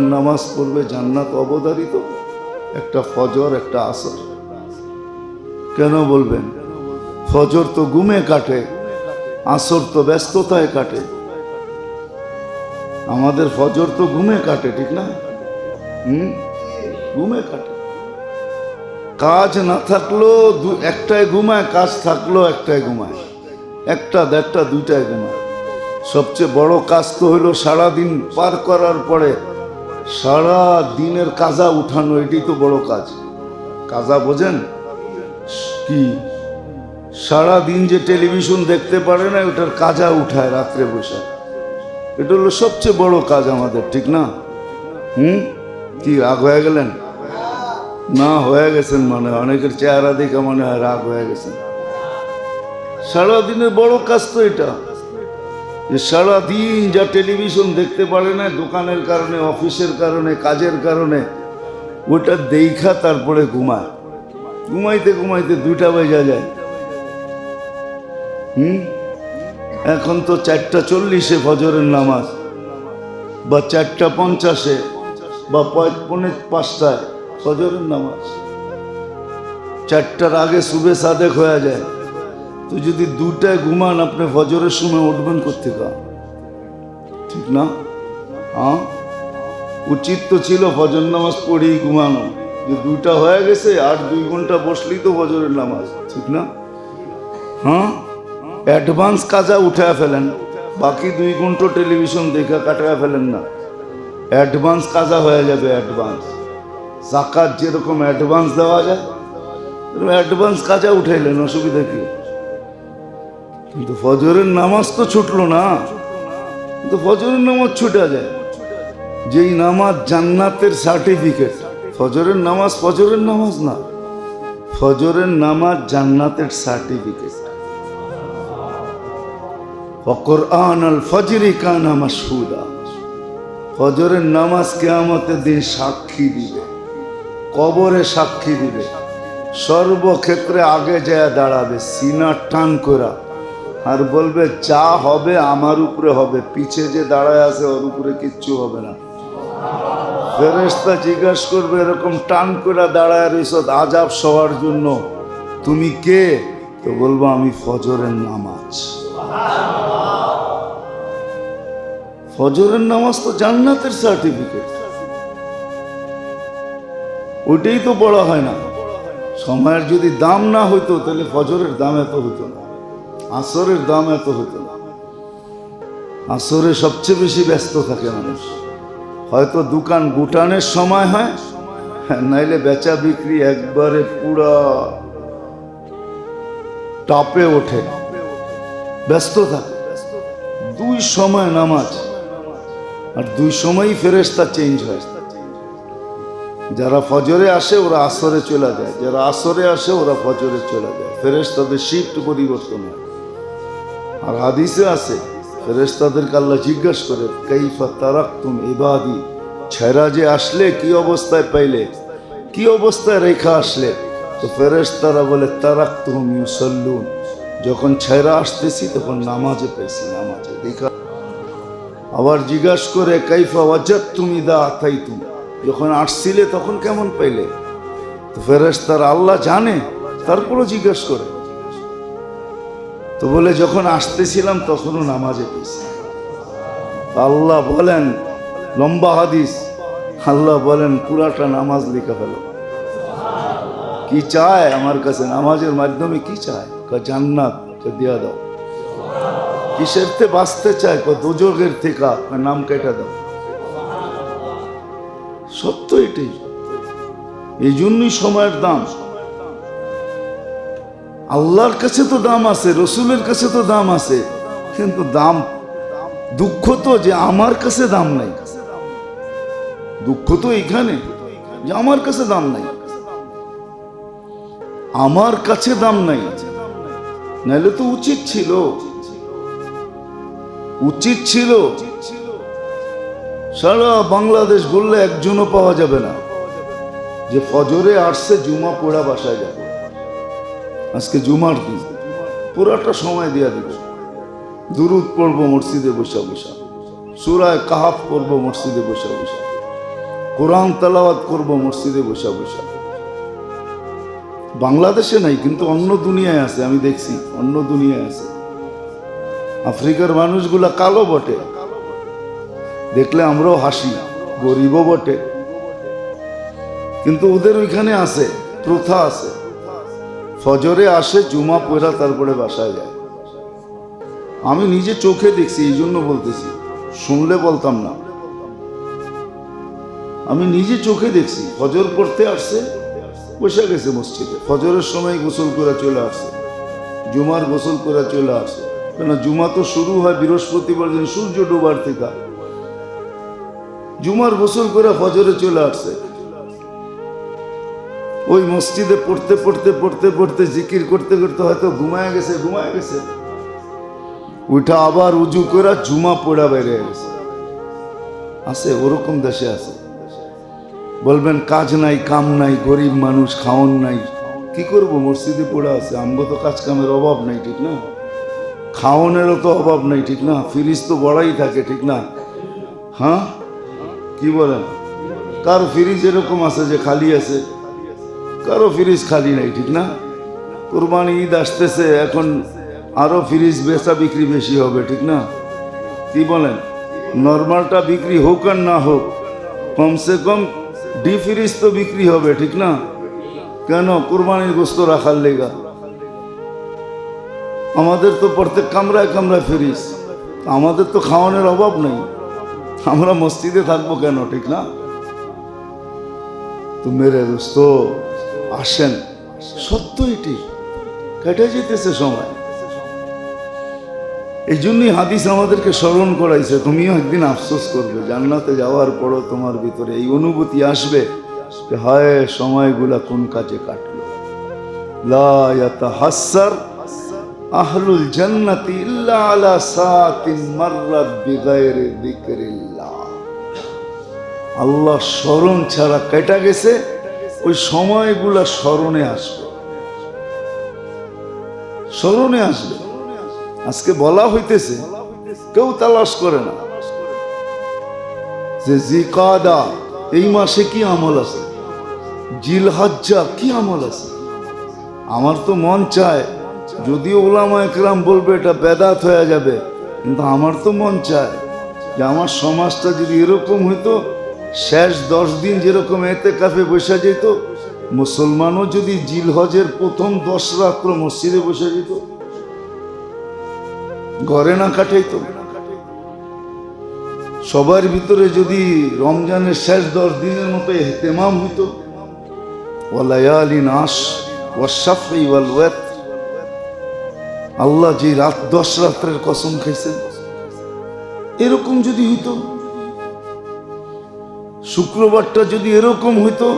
নামাজ পড়বে জান্নাত অবধারিত, একটা ফজর, একটা আসর। কেন বলবেন? ফজর তো ঘুমে কাটে, আসর তো ব্যস্ততায় কাটে। আমাদের ফজর তো ঘুমে কাটে, ঠিক না? হুম? ঘুমে কাটে। কাজ না থাকলেও দু- একটায় ঘুমায়, কাজ থাকল একটাই ঘুমায়। একটা, দেড়টা, দুইটায় ঘুমায়। সবচেয়ে বড় কাজ তো হইল সারাদিন পার করার পরে সারা দিনের কাজা উঠানো, এটাই তো বড় কাজ। কাজা বোঝেন? কি? সারা দিন যে টেলিভিশন দেখতে পারে না, ওটার কাজা উঠায় রাত্রে বসে। এটা হলো সবচেয়ে বড় কাজ আমাদের, ঠিক না? হুম? কি, রাগ হয়ে গেলেন? না, হয়ে গেছেন মানে অনেকের চেহারা দেখে মনে হয় রাগ হয়ে গেছেন। সারাদিনের বড় কাজ তো এটা। যে সারাদিন যা টেলিভিশন দেখতে পারে না, দোকানের কারণে, অফিসের কারণে, কাজের কারণে, ওটা দেখা তারপরে ঘুমায়। ঘুমাইতে ঘুমাইতে দুইটা বেজা যায়। হুম? এখন তো চারটা চল্লিশে ফজরের নামাজ, বা চারটা পঞ্চাশে, বা পৌনে পাঁচটায় ফজরের নামাজ। চারটার আগে শুভে সাদেক হয়ে যায়। তো যদি দুটায় ঘুমান, আপনি ফজরের সময় উঠবেন কোথেকে ঠিক না? হ্যাঁ? উচিত তো ছিল ফজর নামাজ পড়েই ঘুমানো। যে দুইটা হয়ে গেছে, আর দুই ঘণ্টা বসলেই তো ফজরের নামাজ, ঠিক না? হ্যাঁ? অ্যাডভান্স কাজা উঠে ফেলেন, বাকি দুই ঘণ্টা টেলিভিশন দেখে কাটায় ফেলেন না। অ্যাডভান্স কাজা হয়ে যাবে অ্যাডভান্স। জাকাত যেরকম অ্যাডভান্স দেওয়া যায় অ্যাডভান্স কাজা উঠাইলেন, অসুবিধা কি? কিন্তু ফজরের নামাজ তো ছুটলো না। কিন্তু ফজরের নামাজ ছুটা যায়। যেই নামাজ জান্নাতের সার্টিফিকেট ফজরের নামাজ ফজরের নামাজ না। ফজরের নামাজ জান্নাতের সার্টিফিকেট কোরআন আল ফজরি কানা মাসহুদা ফজরের নামাজ কেয়ামতের দিন সাক্ষী দিবে। কবরে সাক্ষী দিবে। সর্বক্ষেত্রে আগে যায় দাঁড়াবে, সিনা টান করা আর বলবে যা হবে আমার উপরে হবে, পিছে যে দাঁড়ায় আছে ওর উপরে কিচ্ছু হবে না। ফেরেস্তা জিজ্ঞাসা করবে, এরকম টান করে দাঁড়ায় রইস আজাব সবার জন্য। তুমি কে? তো বলব, আমি ফজরের নামাজ। ফজরের নামাজ তো জান্নাতের সার্টিফিকেট ওইটাই তো বলা হয় না। সময়ের যদি দাম না হইতো, তাহলে ফজরের দাম এত হতো না। আসরের দাম এত হতো না। আসরে সবচেয়ে বেশি ব্যস্ত থাকে মানুষ। হয়তো দোকান গুটানের সময় হয় হ্যাঁ, নাইলে বেচা বিক্রি একবারে পুরা টপে ওঠে। ব্যস্ত থাকে। দুই সময় নামাজ আর দুই সময়ই ফেরেস্তা চেঞ্জ হয়। যারা ফজরে আসে ওরা আসরে চলে যায়। যারা আসরে আসে ওরা ফজরে চলে যায়। ফেরেস্তাদের শিফট পরিবর্তন হয়। আর হাদিসে আছে ফেরেস্তাদেরকে আল্লাহ জিজ্ঞাসা করে, কাইফা তারাক তুম ইবাদি? ছেড়া যে আসলে কি অবস্থায় পাইলে, কি অবস্থায় রেখা আসলে? তো ফেরেস্তারা বলে তারাক তুম ইউসল্লুন। যখন ছেড়া আসতেছি, তখন নামাজে পেয়েছি নামাজে দেখা। আবার জিজ্ঞাসা করে, কাইফা ওয়াজাত তুমি দা আতাই তুমি যখন আসছিলে, তখন কেমন পাইলে? তো ফেরেস্তারা আল্লাহ জানে। তারপরও জিজ্ঞাসা করে তো বলে, যখন আসতেছিলাম তখনও নামাজে পেয়েছি আল্লাহ বলেন, লম্বা হাদিস। আল্লাহ বলেন, পুরাটা নামাজ লিখে ফেলো। কি চায় আমার কাছে? নামাজের মাধ্যমে কি চায়? জান্নাত কা দিয়া দাও। কিসের তে বাঁচতে চায়? কা দুযোগের থেকে। নাম কেটে দাও। সত্য এটাই। এই জন্যই সময়ের দাম। আল্লাহর কাছে তো দাম আছে, রসুলের কাছে তো দাম আছে, কিন্তু দাম, দুঃখ তো যে আমার কাছে দাম নাই। দুঃখ তো এখানে যে আমার কাছে দাম নাই। আমার কাছে দাম নাই। নাহলে তো উচিত ছিল। উচিত ছিল। সারা বাংলাদেশ বললে একজনও পাওয়া যাবে না। যে ফজরে আসছে, জুমা পোড়া বাসায় যাবে। আজকে জুমার দিন। পুরাটা সময় দিয়া দিব। দুরুদ পড়ব, মসজিদে বসে বসা। সুরায় কাহাফ পড়ব, মসজিদে বসে বসা। কোরআন তালাওয়াত করব, মসজিদে বসা বসা। বাংলাদেশে নাই, কিন্তু অন্য দুনিয়ায় আছে, আমি দেখছি, অন্য দুনিয়ায় আছে। আফ্রিকার মানুষগুলা কালো বটে। দেখলে আমরাও হাসি, গরিবও বটে। কিন্তু ওদের ওইখানে আছে, প্রথা আছে। ফজরে আসে, জুমা পড়া তারপরে বাসায় যায়। আমি নিজে চোখে দেখছি, এই জন্য বলতেছি, শুনলে বলতাম না। আমি নিজে চোখে দেখছি, ফজর পড়তে আসছে, বসে গেছে মসজিদে। ফজরের সময় গোসল করে চলে আসছে, জুমার গোসল করে চলে আসছে। কেন জুমা তো শুরু হয় বৃহস্পতিবার দিন, সূর্য ডোবার থেকে। জুমার গোসল করে ফজরে চলে আসছে। ওই মসজিদে পড়তে পড়তে পড়তে পড়তে জিকির করতে করতে হয়তো ঘুমায় গেছে ঘুমায় গেছে। উঠা আবার উজু করে জুমা পড়া বেড়ে গেছে। আছে, ওরকম দেশে আছে। বলবেন, কাজ নাই, কাম নাই, গরিব মানুষ, খাওন নাই। কি করব? মসজিদে পড়ে আছে। আমগো তো কাজ কামের অভাব নাই, ঠিক না? খাওয়ানোরও তো অভাব নাই, ঠিক না? ফ্রিজ তো বড়াই থাকে, ঠিক না? হ্যাঁ? কি বলেন? কার ফ্রিজ এরকম আছে যে খালি আছে? কারও ফ্রিজ খালি নাই, ঠিক না? কোরবানি ঈদ আসতেছে, এখন আরও ফ্রিজ বেচা বিক্রি বেশি হবে, ঠিক না? কি বলেন? নর্মালটা বিক্রি হোক আর না হোক, কমসে কম ডি ফ্রিজ তো বিক্রি হবে, ঠিক না? কেন? কোরবানির গোস্ত রাখার লেগা। আমাদের তো প্রত্যেক কামরায় কামরায় ফ্রিজ। আমাদের তো খাওয়ানোর অভাব নেই। আমরা মসজিদে থাকব কেন, ঠিক না? তো মেরে দোস্ত আসেন। সত্য এটি। কেটে যেতেছে সময়। এই জন্যই হাদিস আমাদেরকে স্মরণ করাইছে, তুমিও একদিন আফসোস করবে, জান্নাতে যাওয়ার পরও তোমার ভিতরে এই অনুভূতি আসবে যে, হায়, সময়গুলা কোন কাজে কাটলো। ইয়াতাহাসসার আহলুল জান্নাতি ইল্লা আলা সাতিন মাররাত বিগাইরি যিকরিল্লাহ। আল্লাহ স্মরণ ছাড়া কেটা গেছে ওই সময়গুলা স্মরণে আসবে। স্মরণে আসবে। আজকে বলা হইতেছে, কেউ তালাশ করে না। যে জিকাদা, এই মাসে কি আমল আছে? জিলহাজ্জা, কি আমল আছে? আমার তো মন চায়, যদিও ওলামা একরাম বলবে এটা বেদাত হয়ে যাবে, কিন্তু আমার তো মন চায় যে আমার সমাজটা যদি এরকম হইতো শেষ দশ দিন যেরকম এতে কাফে বসে যেত, মুসলমানও যদি জিলহজের প্রথম দশ রাত্র মসজিদে বসে যেত। ঘরে না কাটাইতো। সবার ভিতরে যদি রমজানের শেষ দশ দিনের মতো এহতেমাম হইতো ওয়ালায়ালি নাস ওয়াশাফি ওয়াল ওয়াত। আল্লাহ যে রাত দশ রাত্রের কসম খাইছেন। এরকম যদি হইতো শুক্রবারটা যদি এরকম হইতো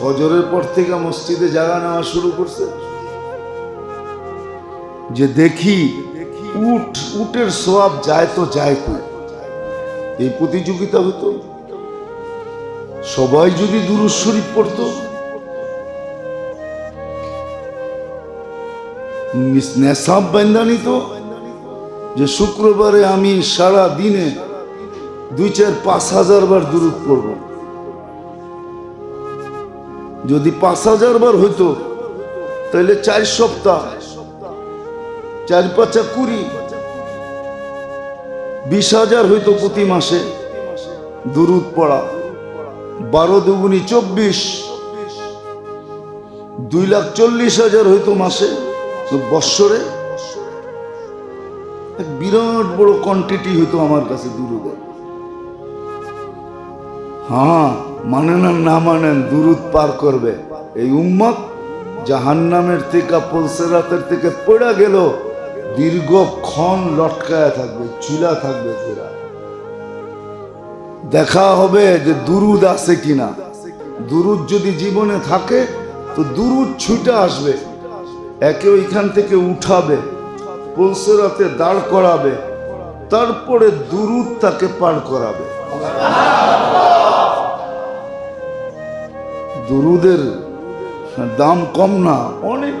ফজরের পর থেকে মসজিদে জাগা নেওয়া শুরু করছে? যে দেখি উঠ উটের সোয়াব যায় তো যায় কই? এই প্রতিযোগিতা হতো সবাই যদি দুরুদ শরীফ পড়তো নেশাব বান্ধা নিত যে শুক্রবারে আমি সারা দিনে দুই চার পাঁচ হাজার বার দূরত পড়ব। যদি পাঁচ হাজার বার হইতো তাহলে চার সপ্তাহ, চার পাঁচা কুড়ি, বিশ হাজার হইতো প্রতি মাসে, দুরুদ পড়া, বারো দুগুনি চব্বিশ, দুই লাখ চল্লিশ হাজার হইতো মাসে বৎসরে, এক বিরাট বড় কোয়ান্টিটি হইতো আমার কাছে দুরুদের হ্যাঁ। মানেন আর না মানেন দুরুদ পার করবে। এই উম্মত জাহান্নামের থেকে, পলসেরাতের থেকে পড়া গেল দীর্ঘক্ষণ লটকায়া থাকবে চিলা থাকবে দেখা হবে যে দুরুদ আছে কিনা। দুরুদ যদি জীবনে থাকে, তো দুরুদ ছুটে আসবে, একে ওইখান থেকে উঠাবে, পলসেরাতে দাঁড় করাবে, তারপরে দুরুদ তাকে পার করাবে। দুরুদের দাম কম না, অনেক।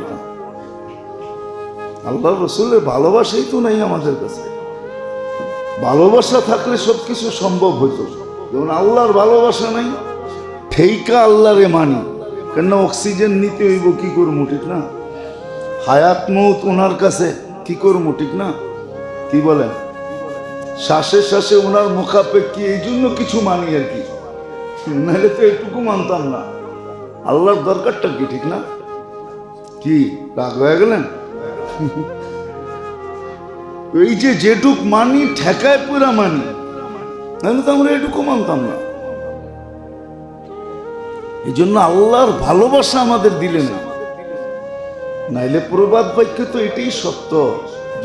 আল্লাহ রসুলের ভালোবাসাই তো নাই আমাদের কাছে। ভালোবাসা থাকলে সবকিছু সম্ভব হতো যেমন আল্লাহর ভালোবাসা নাই, ঠেইকা আল্লাহরে মানি। কেন অক্সিজেন নিতে হইব, কি করব, ঠিক না? হায়াত মৌত ওনার কাছে, কি করব, ঠিক না? কি বলেন? শ্বাসে শ্বাসে ওনার মুখাপেক্ষি এই জন্য কিছু মানি আর কি। নাহলে তো এটুকু মানতাম না। আল্লাহর দরকারটা কি, ঠিক না? কি, রাগ হয়ে গেলেন? এই যে যেটুক মানি, ঠেকায় পুরা মানি নাহলে তো আমরা এটুকু মানতাম না। এই জন্য আল্লাহর ভালোবাসা আমাদের দিলেন নাইলে প্রবাদ বাক্য তো এটাই সত্য।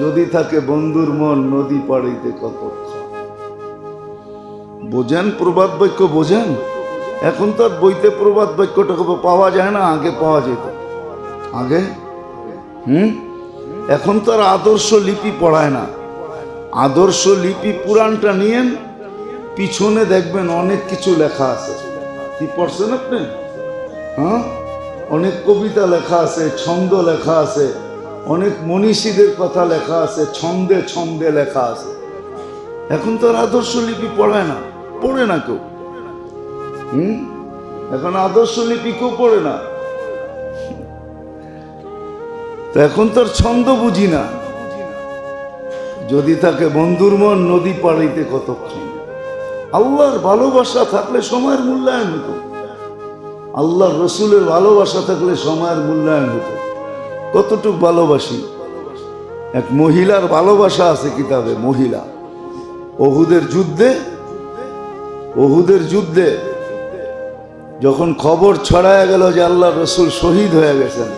যদি থাকে বন্ধুর মন, নদী পাড়িতে কত বোঝেন প্রবাদ বাক্য বোঝেন? এখন তো আর বইতে প্রবাদ বাক্যটা পাওয়া যায় না, আগে পাওয়া যেত। আগে? হুম? এখন তো আর আদর্শ লিপি পড়ায় না। আদর্শ লিপি পুরাণটা নিয়েন, পিছনে দেখবেন অনেক কিছু লেখা আছে। কি পড়ছেন আপনি? হ্যাঁ? অনেক কবিতা লেখা আছে, ছন্দ লেখা আছে, অনেক মনীষীদের কথা লেখা আছে, ছন্দে ছন্দে লেখা আছে। এখন তো আর আদর্শ লিপি পড়ায় না, পড়ে না কেউ। এখন আদর্শ লিপি কেউ পড়ে না। তো এখন তোর ছন্দ বুঝি না। যদি থাকে বন্ধুর মন নদী পাড়াইতে কতক্ষণ? আল্লাহর ভালোবাসা থাকলে সময়ের মূল্যায়ন হতো। আল্লাহর রসুলের ভালোবাসা থাকলে সময়ের মূল্যায়ন হতো। কতটুক ভালোবাসি? এক মহিলার ভালোবাসা আছে কিতাবে, মহিলা। ওহুদের যুদ্ধে? ওহুদের যুদ্ধে যখন খবর ছড়ায় গেল যে আল্লাহ রসুল শহীদ হয়ে গেছেন,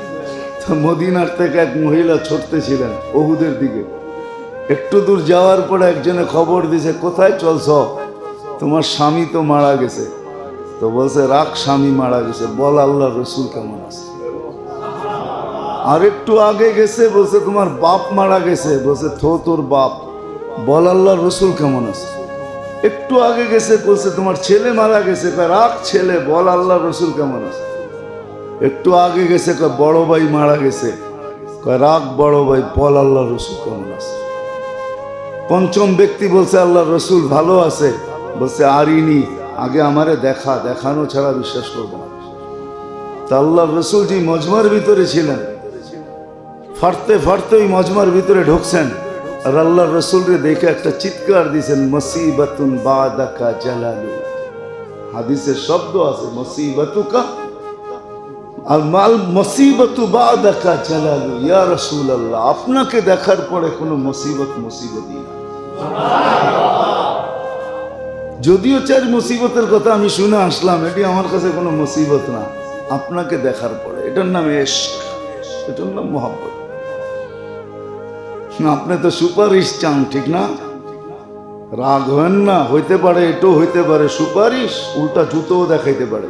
তো মদিনার থেকে এক মহিলা ছুটতেছিলেন ওহুদের দিকে। একটু দূর যাওয়ার পরে একজনে খবর দিছে, কোথায় চলছ? তোমার স্বামী তো মারা গেছে। তো বলছে, রাখ, স্বামী মারা গেছে। বল আল্লাহ রসুল কেমন আছে? আর একটু আগে গেছে, বলছে, তোমার বাপ মারা গেছে। বলছে, থো, তোর বাপ। বল আল্লাহ রসুল কেমন আছে? একটু আগে গেছে বলছে তোমার ছেলে মারা গেছে। রাখ ছেলে বল আল্লাহ রসুল কেমন আছে? একটু আগে গেছে কয়, বড় ভাই মারা গেছে। কয়, রাখ বড় ভাই বল আল্লাহ রসুল কেমন আছে? পঞ্চম ব্যক্তি বলছে আল্লাহ রসুল ভালো আছে। বলছে আরিনি আগে আমারে দেখা দেখানো ছাড়া বিশ্বাস করব না। তা আল্লাহ রসুল যে মজমার ভিতরে ছিলেন ফাটতে ফাটতে ওই মজমার ভিতরে ঢুকছেন। আর আল্লাহ রসুলরে দেখে একটা চিৎকার দিয়েছেন, মসিবাতুন বাদাকা জালালু। হাদিসের শব্দ আছে, মসিবাতুকা। আর মাল, মসিবতু বাদাকা জালালু। ইয়া রসুল আল্লাহ আপনাকে দেখার পরে কোনো মুসিবত মুসিবতই না। যদিও চার মুসিবতের কথা আমি শুনে আসলাম, এটি আমার কাছে কোনো মুসিবত না। আপনাকে দেখার পরে, এটার নাম এশ এটার নাম মোহাম্মত আপনি তো সুপারিশ চান, ঠিক না? রাগ হবেন না, হইতে পারে, এটাও হইতে পারে, সুপারিশ উল্টা জুতোও দেখাইতে পারে।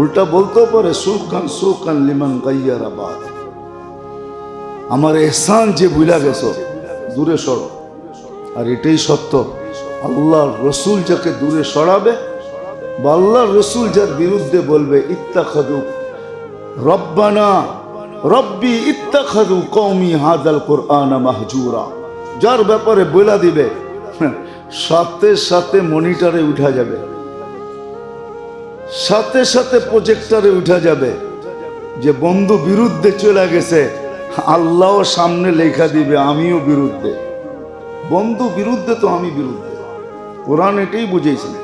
উল্টা বলতেও পারে সুখান সুখান লিমান গাইয়ার আবাদ আমার এহসান যে বুঝা গেছো, দূরে সরো। আর এটাই সত্য, আল্লাহর রসুল যাকে দূরে সরাবে বা আল্লাহর রসুল যার বিরুদ্ধে বলবে, ইত্তাখাদু রব্বানা রব্বি ইত্তাখাদু কওমি হাদাল কোরআন মাহজুরা। যার ব্যাপারে বইলা দিবে, সাথে সাথে মনিটরে উঠা যাবে। সাথে সাথে প্রজেক্টরে উঠা যাবে। যে বন্ধু বিরুদ্ধে চলে গেছে আল্লাহ সামনে লেখা দিবে, আমিও বিরুদ্ধে। বন্ধু বিরুদ্ধে তো আমি বিরুদ্ধে। কোরআন এটাই বুঝেছি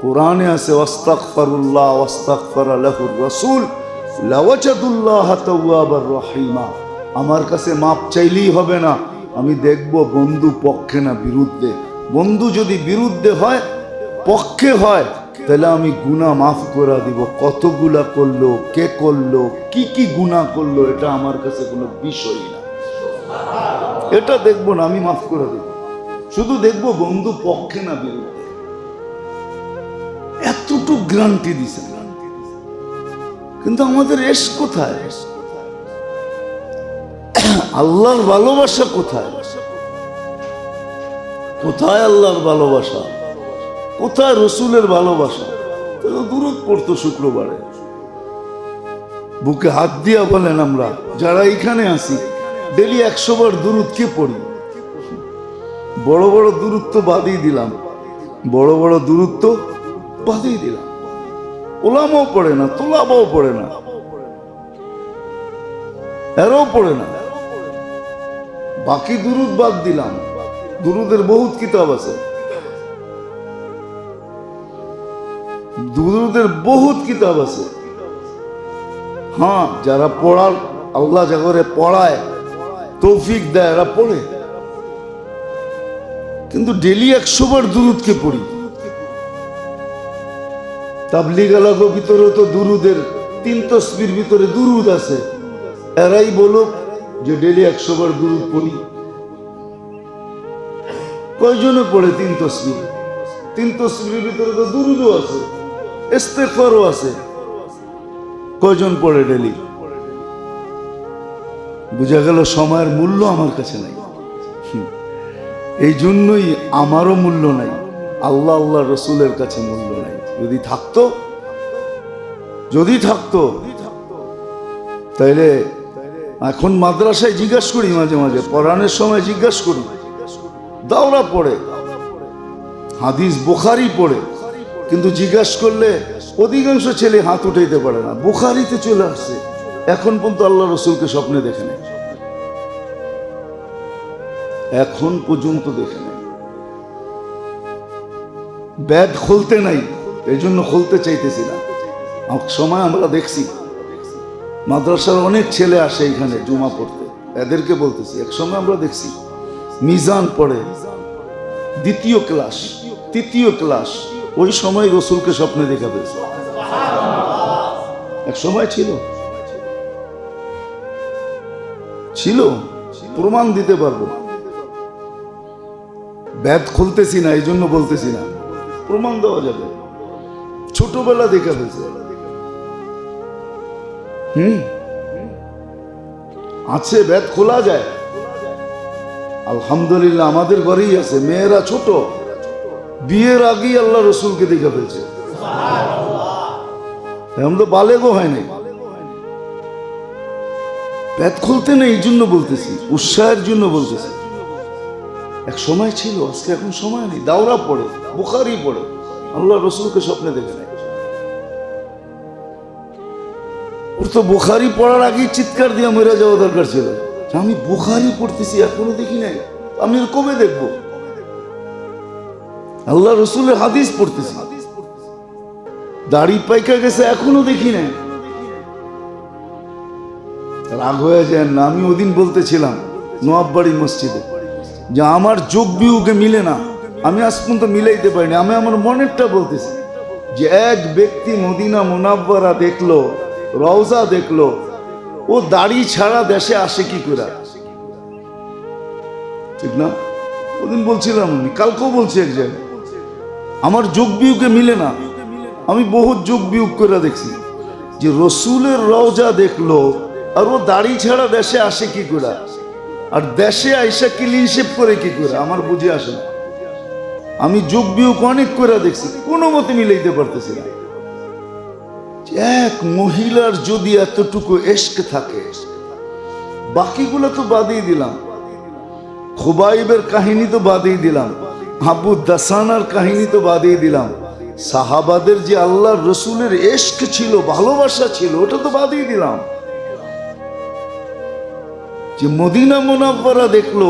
কোরআনে আছে, ওয়াস্তাগফিরুল্লাহ, ওয়াস্তাগফির লাহুর রাসূল। আমার কাছে মাপ চাইলেই হবে না। আমি দেখব বন্ধু পক্ষে না বিরুদ্ধে। বন্ধু যদি বিরুদ্ধে হয়, পক্ষে হয়, তাহলে আমি গুণা মাফ করে দিব। কতগুলা করল, কে করল, কি কি গুণা করল, এটা আমার কাছে কোনো বিষয় না। এটা দেখব না, আমি মাফ করে দেব। শুধু দেখব বন্ধু পক্ষে না বিরুদ্ধে। এতটুক গ্রান্টি দিছে। কিন্তু আমাদের এস কোথায়? আল্লাহর ভালোবাসা কোথায়? কোথায় আল্লাহর ভালোবাসা? কোথায় রসুলের ভালোবাসা? দূরত পড়তো শুক্রবারে। বুকে হাত দিয়া বলেন আমরা, যারা এখানে আসি ডেলি একশো বার দূরত কে পড়ি? বড় বড় দূরত্ব বাদই দিলাম। বড় বড় দূরত্ব বাদই দিলাম। ওলামাও পড়ে না, তোলাবাও পড়ে না, এরাও পড়ে না। বাকি দুরুদ বাদ দিলাম, দুরুদের বহুত কিতাব আছে। দুরুদের বহুত কিতাব আছে। হ্যাঁ যারা পড়ার, আল্লাহ জাগরে পড়ায়, তৌফিক দেয়, এরা পড়ে। কিন্তু ডেলি একশো বার দুরুদকে পড়ি। তাবলিগ আলাগো ভিতরে তো দুরুদের, তিন তসবির ভিতরে দুরুদ আছে। এরাই বলুক যে ডেলি একশো বার দুরুদ পড়ি। কয়জনে পড়ে তিন তসবির? তিন তসবির ভিতরে তো দুরুদও আছে, ইস্তেগফারও আছে। কয়জন পড়ে ডেলি বুঝা গেল সময়ের মূল্য আমার কাছে নাই। এই জন্যই আমারও মূল্য নাই, আল্লাহ আল্লাহ রসুলের কাছে মূল্য নাই। যদি থাকতো যদি থাকতো, তাইলে এখন মাদ্রাসায় জিজ্ঞাসা করি মাঝে মাঝে, পড়ানোর সময় জিজ্ঞাসা করি। দাওরা পড়ে, হাদিস বোখারি পড়ে, কিন্তু জিজ্ঞাসা করলে অধিকাংশ ছেলে হাত উঠাইতে পারে না। বুখারিতে চলে আসছে। এখন পর্যন্ত আল্লাহ রসুলকে স্বপ্নে দেখে নেয় এখন পর্যন্ত দেখে নেয় ব্যাগ খুলতে নাই। এই জন্য খুলতে চাইতেছি না। সময় আমরা দেখছি, মাদ্রাসার অনেক ছেলে আসে এখানে জুমা পড়তে। এদেরকে বলতেছি এক সময় আমরা দেখছি, মিজান পড়ে, দ্বিতীয় ক্লাস, তৃতীয় ক্লাস, ওই সময় রসুলকে স্বপ্নে দেখা পেয়েছে। এক সময় ছিল। ছিল, প্রমাণ দিতে পারব। ব্যাদ খুলতেছি না এই জন্য বলতেছি না। প্রমাণ দেওয়া যাবে। ছোটবেলা দেখা হয়েছে। হুম। আছে ব্যাদ খোলা যায়। আলহামদুলিল্লাহ আমাদের ঘরেই আছে। মেয়েরা ছোট। বিয়ের আগেই আল্লাহ রসুলকে দেখে ফেলছে এখন তো বালেগো হয় নাই। পেট খুলতে নেই এই জন্য বলতেছি উৎসাহের জন্য বলতেছি। এক সময় ছিল আজকে এখন সময় নেই। দাওরা পড়ে বুখারি পড়ে। আল্লাহ রসুলকে স্বপ্নে দেখে নেয়। তো বুখারি পড়ার আগেই চিৎকার দিয়ে মরে যাওয়া দরকার ছিল। আমি বুখারি পড়তেছি, এখনও দেখি নাই। আমি কবে দেখব? আল্লাহ রসুলের হাদিস পড়তেছি। দাড়ি পাইকা গেছে, এখনও দেখি নাই। রাগ হয়ে যায় না, আমি ওদিন বলতেছিলাম নোয়াববাড়ি মসজিদে, যে আমার যোগ বিয়োগে মিলে না, আমি আজ পর্যন্ত মিলাইতে পারিনি। আমি আমার মনেরটা বলতেছি, যে এক ব্যক্তি মদিনা মোনাব্বারা দেখল রওজা দেখল। ও দাড়ি ছাড়া দেশে আসে কি করে? ঠিক না? ওদিন বলছিলাম, কালকেও বলছি এক আমার যোগ বিয়োগে মিলে না। আমি বহুত যোগ বিয়োগ করে দেখছি। যে রসুলের রওজা দেখল, আর ও দাড়ি ছাড়া দেশে আসে কি করে? আর দেশে আইসা ক্লিন শেপ করে কি করে? আমার বুঝে আসে না। আমি যোগ বিয়োগ অনেক করে দেখছি, কোনো মতে মিলাইতে পারতেছি না। এক মহিলার যদি এতটুকু এস্ক থাকে, বাকিগুলো তো বাদই দিলাম। খুবাইবের কাহিনী তো বাদই দিলাম, আবু দাসানার কাহিনী তো বাদই দিলাম। সাহাবাদের যে আল্লাহর রসুলের এস্ক ছিল, ভালোবাসা ছিল, ওটা তো বাদই দিলাম। যে মদিনা মোনাব্বরা দেখল,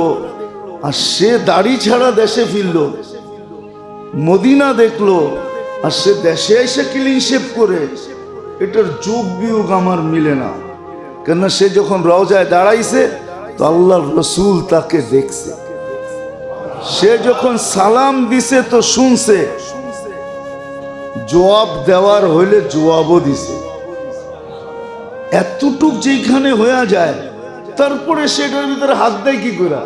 আর সে দাড়ি ছাড়া দেশে ফিরল। মদিনা দেখল, আর সে দেশে এসে ক্লিন শেপ করে এটার যোগ বিয়োগ আমার মিলে না। কেননা সে যখন রওজায় দাঁড়াইছে, তো আল্লাহর রসুল তাকে দেখছে। সে যখন সালাম দিছে, তো শুনছে। জবাব দেওয়ার হইলে জবাবও দিছে। এতটুক যেখানে হয়ে যায়, তারপরে সেটার ভিতরে হাত দেয় কি করে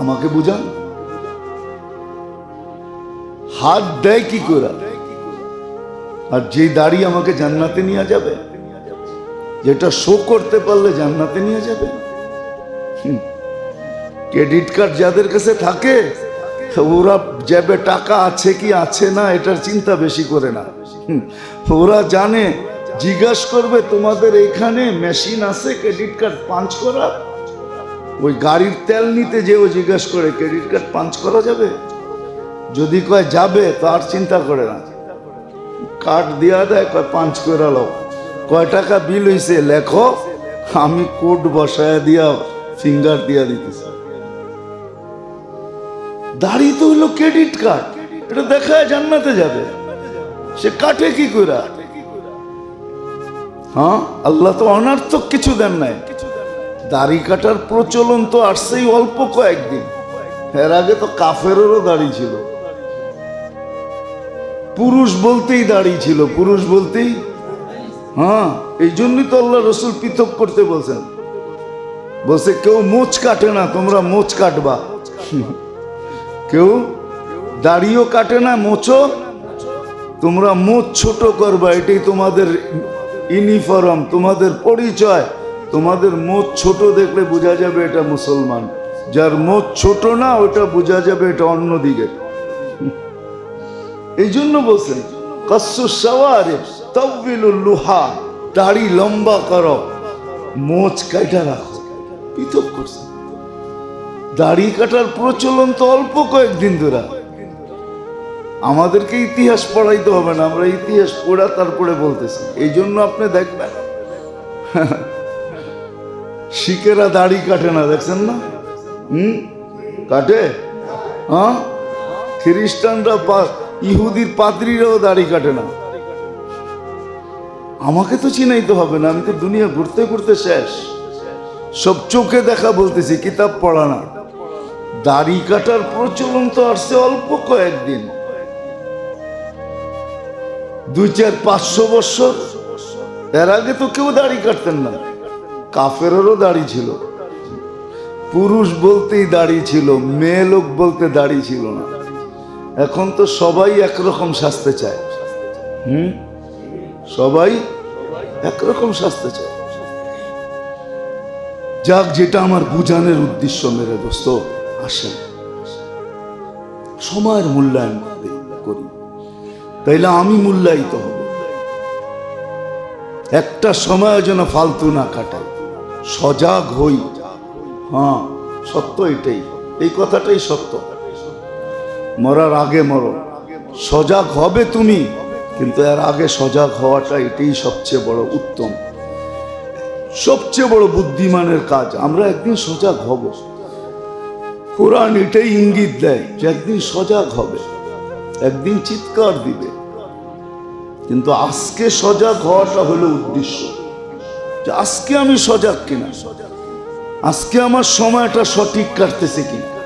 আমাকে বুঝান? হাত দেয় কি করে আর যে দাড়ি আমাকে জান্নাতে নিয়ে যাবে, যেটা শো করতে পারলে জান্নাতে নিয়ে যাবে। ক্রেডিট কার্ড যাদের কাছে থাকে, ওরা যাবে টাকা আছে কি আছে না, এটার চিন্তা বেশি করে না। ওরা জানে, জিজ্ঞাস করবে তোমাদের এখানে মেশিন আছে ক্রেডিট কার্ড পাঞ্চ করার? ওই গাড়ির তেল নিতে যেও জিজ্ঞাস করে ক্রেডিট কার্ড পাঞ্চ করা যাবে? যদি কয় যাবে তো আর চিন্তা করে না। কাঠ দিয়া দেয়, কয়, পাঁচ করে লো কয়, টাকা বিল হইছে, লেখো, আমি কোড বসায় দিয়া ফিঙ্গার দিয়া দিতেছি। দাড়ি তো হলো ক্রেডিট কার্ড, এটা দেখায় জান্নাতে যাবে। সে কাটে কি করে হ্যাঁ আল্লাহ তো অনার্থক কিছু দেন নাই। দাড়ি কাটার প্রচলন তো আসছেই অল্প কয়েকদিন। এর আগে তো কাফেরও দাড়ি ছিল। পুরুষ বলতেই দাড়ি ছিল, পুরুষ বলতেই? হ্যাঁ এই জন্যই তো আল্লাহ রসুল পৃথক করতে বলছেন। বলছে, কেউ মোচ কাটে না, তোমরা মোচ কাটবা। কেউ? দাড়িও কাটে না, মোচও? তোমরা মোচ ছোট করবা, এটাই তোমাদের ইউনিফর্ম তোমাদের পরিচয়। তোমাদের মোচ ছোট দেখলে বোঝা যাবে এটা মুসলমান। যার মোচ ছোট না, ওটা বোঝা যাবে এটা অন্যদিকে এই জন্য বলছেন কස්සু সওয়ারে তবিলুল লুহা, দাড়ি লম্বা করো, মোচ কাটা রাখো। পৃথক করছে দাড়ি কাটার প্রচলন তো অল্প কয়েকদিন ধরে। আমাদেরকে ইতিহাস পড়াইতে হবে না, আমরা ইতিহাস পড়া তারপরে বলতেছি। এই জন্য আপনি দেখবেন, শিখেরা দাড়ি কাটে না, দেখছেন না? হুম? কাটে? হ্যাঁ? খ্রিস্টানরা পা- ইহুদির পাত্রীরাও দাড়ি কাটে না। আমাকে তো চিনাইতে হবে না, আমি তো দুনিয়া ঘুরতে ঘুরতে শেষ। সব চোখে দেখা বলতেছি, কিতাব পড়া না। দাড়ি কাটার প্রচলন তো আসছে অল্প কয়েকদিন। দুই চার পাঁচশো বছর। এর আগে তো কেউ দাড়ি কাটতেন না। কাফেরেরও দাড়ি ছিল। পুরুষ বলতেই দাড়ি ছিল, মেয়ে লোক বলতে দাড়ি ছিল না। এখন তো সবাই একরকম সাজতে চায়। হুম? সবাই একরকম সাজতে চায়। যাক, যেটা আমার বুঝানোর উদ্দেশ্য মেরে দোস্ত, আসেন। সময়ের মূল্যায়ন করি। তাইলে আমি মূল্যায়িত হব। একটা সময় যেন ফালতু না কাটাই। সজাগ হই। হ্যাঁ সত্য এটাই। এই কথাটাই সত্য। মরার আগে মরো। সজাগ হবে তুমি, কিন্তু এর আগে সজাগ হওয়াটা এটাই সবচেয়ে বড় উত্তম। সবচেয়ে বড় বুদ্ধিমানের কাজ, আমরা একদিন সজাগ হব। কোরআন এটাই ইঙ্গিত দেয় যে একদিন সজাগ হবে, একদিন চিৎকার দিবে। কিন্তু আজকে সজাগ হওয়াটা হলো উদ্দেশ্য আজকে আমি সজাগ কিনা, আজকে আমার সময়টা সঠিক কাটতেছে কিনা।